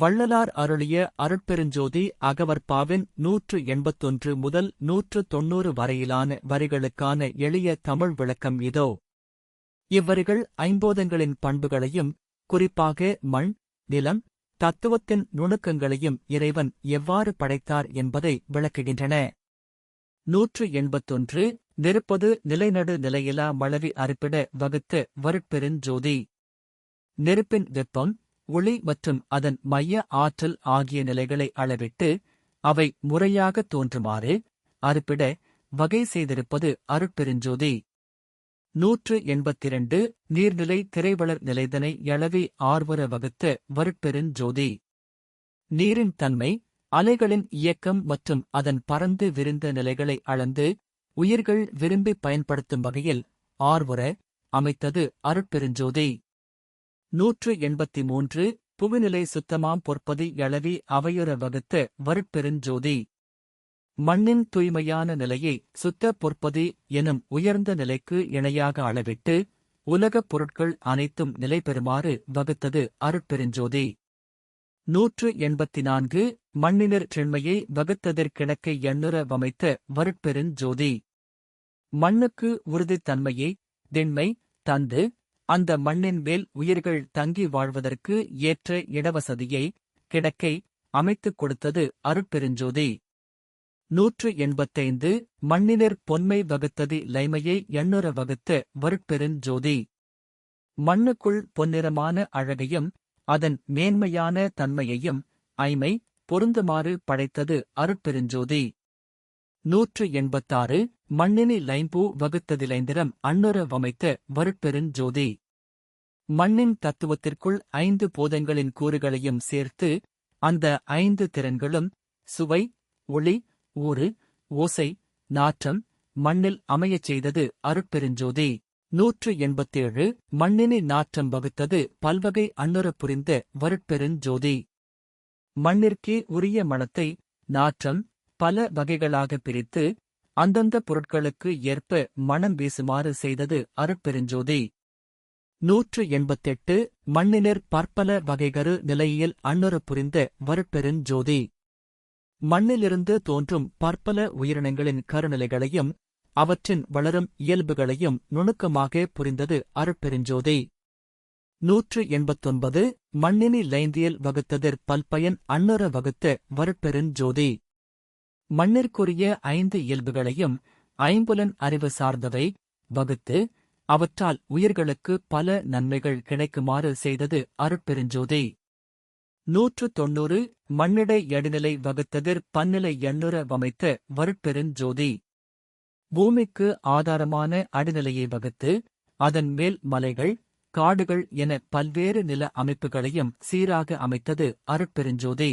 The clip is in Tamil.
வள்ளலார் அருளிய அருட்பெருஞ்சோதி அகவற்பாவின் நூற்று எண்பத்தொன்று முதல் நூற்று தொன்னூறு வரையிலான வரிகளுக்கான எளிய தமிழ் விளக்கம் இதோ. இவ்வரிகள் ஐம்போதங்களின் பண்புகளையும் குறிப்பாக மண் நிலம் தத்துவத்தின் நுணுக்கங்களையும் இறைவன் எவ்வாறு படைத்தார் என்பதை விளக்குகின்றன. நூற்று எண்பத்தொன்று நெருப்பது நிலைநடு நிலையிலா மளவி அறுப்பிட வகுத்த வருட்பெருஞ்சோதி. நெருப்பின் வெப்பம் ஒளி மற்றும் அதன் மைய ஆற்றல் ஆகிய நிலைகளை அளவிட்டு அவை முறையாக தோன்றுமாறு அறுப்பிட வகை செய்திருப்பது அருட்பெருஞ்சோதி. நூற்று எண்பத்திரண்டு நீர்நிலை திரைவளர் நிலைதனை எளவி ஆர்வர வகுத்த வருட்பெருஞ்சோதி. நீரின் தன்மை அலைகளின் இயக்கம் மற்றும் அதன் பறந்து விரிந்த நிலைகளை அளந்து உயிர்கள் விரும்பி பயன்படுத்தும் வகையில் ஆர்வர அமைத்தது அருட்பெருஞ்சோதி. நூற்று எண்பத்தி மூன்று புவிநிலை சுத்தமாம் பொற்பதி எளவி அவையுற வகுத்த வருட்பெருஞ்சோதி மண்ணின் தூய்மையான நிலையை சுத்த பொற்பதி எனும் உயர்ந்த நிலைக்கு இணையாக அளவிட்டு உலகப் பொருட்கள் அனைத்தும் நிலை பெறுமாறு வகுத்தது அருட்பெருஞ்சோதி நூற்று எண்பத்தி நான்கு மண்ணினர் செண்மையை வகுத்ததற்கிணக்கை எண்ணுற வமைத்த வருட்பெருஞ்சோதி மண்ணுக்கு உறுதித்தன்மையை திண்மை தந்து அந்த மண்ணின் மேல் உயிர்கள் தங்கி வாழ்வதற்கு ஏற்ற இடவசதியை கிடக்கை அமைத்துக் கொடுத்தது அருட்பெருஞ்சோதி. நூற்று எண்பத்தைந்து மண்ணினர் பொன்மை வகுத்ததி லைமையை எண்ணுற வகுத்த வருட்பெருஞ்சோதி. மண்ணுக்குள் பொன்னிறமான அழகையும் அதன் மேன்மையான தன்மையையும் ஐமை பொருந்துமாறு படைத்தது அருட்பெருஞ்சோதி. நூற்று எண்பத்தாறு மண்ணினி லைம்பூ வகுத்ததிலைந்திரம் அன்னுர வமைத்த வருட்பெருஞ்சோதி மண்ணின் தத்துவத்திற்குள் ஐந்து போதங்களின் கூறுகளையும் சேர்த்து அந்த ஐந்து திறன்களும் சுவை ஒளி ஊறு ஓசை நாற்றம் மண்ணில் அமையச் செய்தது அருட்பெருஞ்சோதி நூற்று எண்பத்தேழு மண்ணினி நாற்றம் வகுத்தது பல்வகை அன்னுர புரிந்த வருட்பெருஞ்சோதி மண்ணிற்கே உரிய மணத்தை நாற்றம் பல வகைகளாக பிரித்து அந்தந்த பொருட்களுக்கு ஏற்ப மணம் வீசுமாறு செய்தது அருட்பெருஞ்சோதி. நூற்று எண்பத்தெட்டு மண்ணினர் பற்பல வகைகரு நிலையில் அன்னுர புரிந்த வருட்பெருஞ்சோதி. மண்ணிலிருந்து தோன்றும் பற்பல உயிரினங்களின் கருநிலைகளையும் அவற்றின் வளரும் இயல்புகளையும் நுணுக்கமாக புரிந்தது அருட்பெருஞ்சோதி. நூற்று எண்பத்தொன்பது மண்ணினி லைந்தியல் வகுத்ததிற் பல்பயன் அன்னுர வகுத்த வருட்பெருஞ்சோதி. மண்ணிற்குரிய ஐந்து இயல்புகளையும் ஐம்புலன் அறிவு சார்ந்தவை வகுத்து அவற்றால் உயிர்களுக்கு பல நன்மைகள் கிடைக்குமாறு செய்தது அருட்பெருஞ்சோதி. நூற்று தொன்னூறு மண்ணிடை எடிநிலை வகுத்ததிர் பன்னிலை எண்ணுற வமைத்த வருட்பெருஞ்சோதி. பூமிக்கு ஆதாரமான அடிநிலையை வகுத்து அதன் மேல் மலைகள் காடுகள் என பல்வேறு நில அமைப்புகளையும் சீராக அமைத்தது அருட்பெருஞ்சோதி.